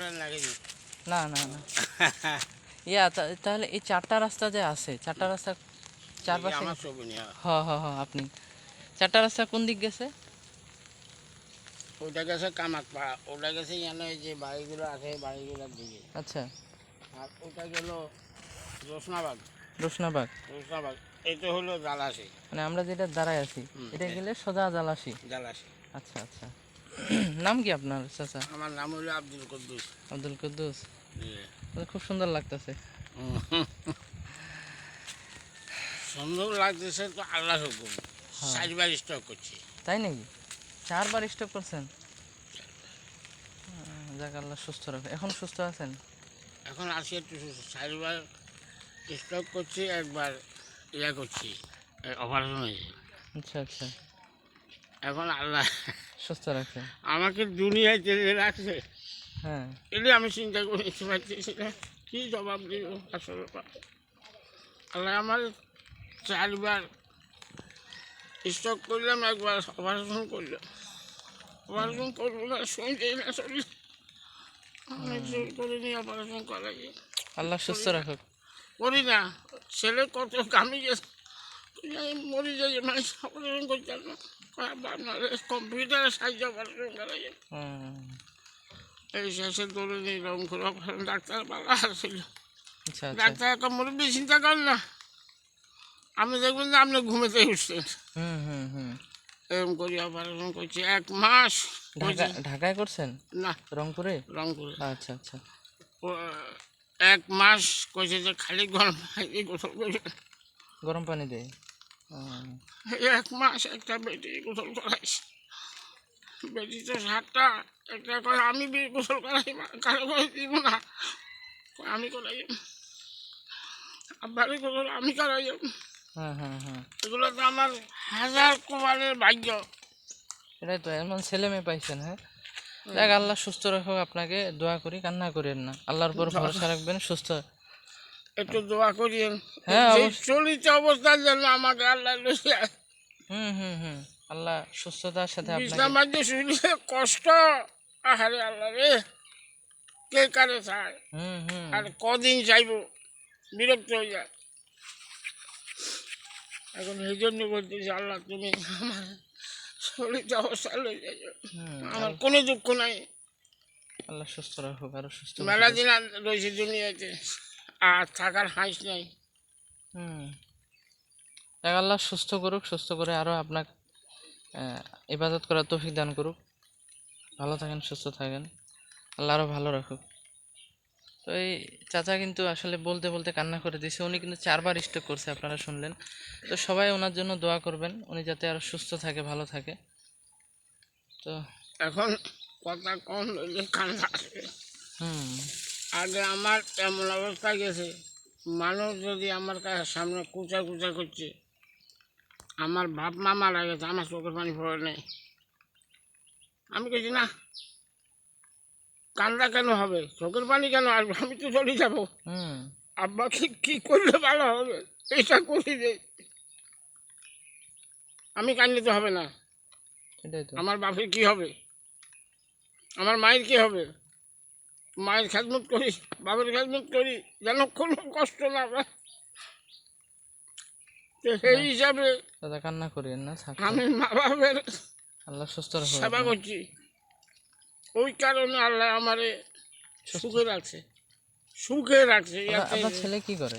না। না না না। ইয়া তাহলে এই চারটা রাস্তা যে আছে চারটা রাস্তা চারপাশে হ হ হ আপনি। চারটা রাস্তা কোন দিক গেছে? ওটা গেছে কামাকপাড়া। ওটা গেছে যে বাড়িগুলো আছে বাড়িগুলোর দিকে। আচ্ছা। আর ওটা গেল রোশনাবাগ রোশনাবাগ রোশনাবাগ এটা হলো জালাসি মানে আমরা যেটা দাঁড়ায় আছি এটা গেলে সোজা জালাসি জালাসি আচ্ছা আচ্ছা। নাম কি আপনার চাচা? আমার নাম হলো আব্দুল কুদ্দুস। আব্দুল কুদ্দুস। খুব সুন্দর লাগতেছে। সুন্দর লাগতেছে তো আল্লাহ হুকুম। চারবার স্টক করছি। তাই নাকি? চারবার স্টক করছেন? যাক আল্লাহ সুস্থ রাখে এখন সুস্থ আছেন? এখন আসি একটু সুস্থ। চারবার স্টক করছি একবার ইয়া করছি অপারেশন হয়েছে। আচ্ছা আচ্ছা। এখন আল্লাহ সুস্থ রাখে আমাকে দুনিয়ায় টেনে রাখছে। হ্যাঁ। এটা আমি চিন্তা করে পারতেছি না কী জবাব দিব আসলে আল্লাহ আমার চারবার স্টক করলাম একবার অপারেশন করলাম। অপারেশন করব না শুনতেই না শরীর। অনেক জোর করে নিয়ে অপারেশন করাই। আল্লাহ সুস্থ রাখুক। করি না। ছেলে কত কামি গেছে আমি মরি যাই মানে অপারেশন করতাম না। আপনার কম্পিউটারের সাহায্যে অপারেশন করাই হুম, এই শেষে দৌড়ে নিয়ে রং করে অপারেশন ডাক্তার ভালো আসছিল আচ্ছা আচ্ছা। ডাক্তার একটা মুরব্বী চিন্তা করেন না। আপনি দেখবেন যে আপনি ঘুমেতে উঠছেন। হুম হুম হুম। এরকম করি অপারেশন করছি। এক মাস ঢাকা ঢাকায় করছেন? না। রংপুরে? রংপুরে। আচ্ছা আচ্ছা। এক মাস কইছে যে খালি গরম পানি গোসল করবে গরম পানি দেয়? এক মাস একটা বেটি গোসল করাইছি বেটি তো সাতটা একটা করে আমি গোসল করাই কারও করে দিব না আমি করাই আব্বারে গোসল আমি করাই হ্যাঁ হ্যাঁ হ্যাঁ এগুলো তো আমার হাজার কুমারের ভাগ্য এটাই তো এমন ছেলে মেয়ে পাইছেন হ্যাঁ? দেখ আল্লাহ সুস্থ রাখুক আপনাকে দোয়া করি কান্না করেন না। আল্লাহর উপর ভরসা রাখবেন সুস্থ একটু দোয়া করিয়েন হ্যাঁ, চলিত অবস্থার জন্য আমাকে আল্লাহ লইয়া হুম হুম হুম। আল্লাহ সুস্থতার সাথে আপনাকে মাঝে শুনলে কষ্ট। আহারে আল্লাহ রে কে কারে চায়? হুম হুম। আর কদিন চাইব বিরক্ত হয়ে যায়। এখন এই জন্য বলতেছি আল্লাহ তুমি আমার চলিত অবস্থা লই যাই আমার কোনো দুঃখ নাই। আল্লাহ সুস্থ রাখুক আরও সুস্থ মেলা। দিন রয়েছে দুনিয়াতে। আর থাকার হাঁস নাই। হুম। আল্লাহ সুস্থ করুক সুস্থ করে আরও আপনাকে ইবাদত করার তৌফিক দান করুক। ভালো থাকেন সুস্থ থাকেন। আল্লাহ আরও ভালো রাখুক। তো এই চাচা কিন্তু আসলে বলতে বলতে কান্না করে দিয়েছে। উনি কিন্তু চারবার স্ট্রোক করছে আপনারা শুনলেন। তো সবাই ওনার জন্য দোয়া করবেন। উনি যাতে আরও সুস্থ থাকে ভালো থাকে। তো এখন কথা কম হুম। আগে আমার এমন অবস্থা গেছে মানুষ যদি আমার কাছে সামনে কুচা কুচা করছে আমার বাপ মা মারা গেছে আমার চোখের পানি পড়ে নেই। আমি কেছি না কান্দা কেন হবে? চোখের পানি কেন আসবে? আমি তো চলে যাব। আব্বাকে কি করলে ভালো হবে? এটা করি যে। আমি কানলে তো হবে না। আমার বাপের কি হবে? আমার মায়ের কি হবে? মায়ের খেদমত করি বাবার খেদমত করি যেন কোনো কষ্ট না পায় তো সেই হিসাবে দাদা কান্না করিয়েন না আমি মা বাবার আল্লাহ সুস্থ সেবা করছি। ওই কারণে আল্লাহ আমারে সুখে রাখছে। সুখে রাখছে আপনার ছেলে কি করে?